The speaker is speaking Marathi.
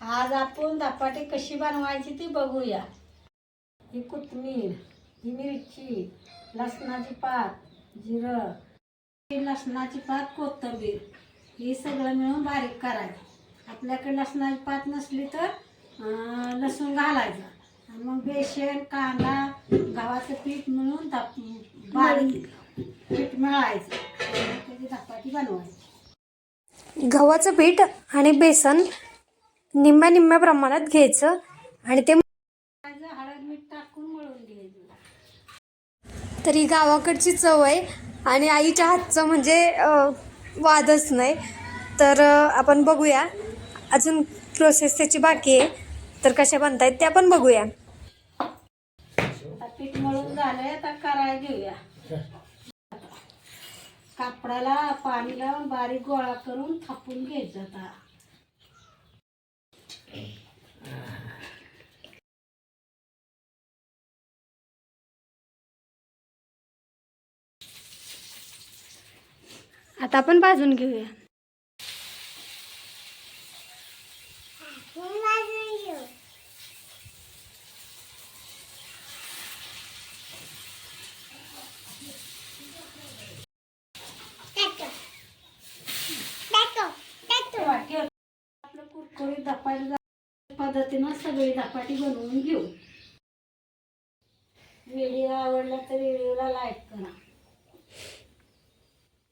आज आपण धपाटे कशी बनवायची ती बघूया. ही कोथमीर ही मिरची लसणाची पात जिरं ही लसणाची पात कोथिंबीर. ही सगळं मिळून बारीक करायचं. आपल्याकडे लसणाची पात नसली तर लसूण घालायचं. आणि मग बेसन कांदा गव्हाचं पीठ मिळून धप बारीक पीठ मिळायचं. त्याची धपाटी बनवायची. गव्हाचं पीठ आणि बेसन निम्म्या निम्म्या प्रमाणात घ्यायचं आणि ते हळद मीठ टाकून मळून घ्यायचं. तरी गावाकडची चव आहे आणि आईच्या हातचं म्हणजे वादच नाही. तर आपण बघूया. अजून प्रोसेस त्याची बाकी आहे. तर कशा बनतायत ते आपण बघूया. पीठ मळून झालंय आता करायला घेऊया. कापडाला पाणी लावून बारीक गोळा करून थापून घ्यायचं आता. आता आपण भाजून घेऊया. वाटी आपलं कुरकुरीत धपाटी पद्धतीनं सगळी धपाटी बनवून घेऊ. व्हिडिओ आवडला तर व्हिडिओला लाईक करा.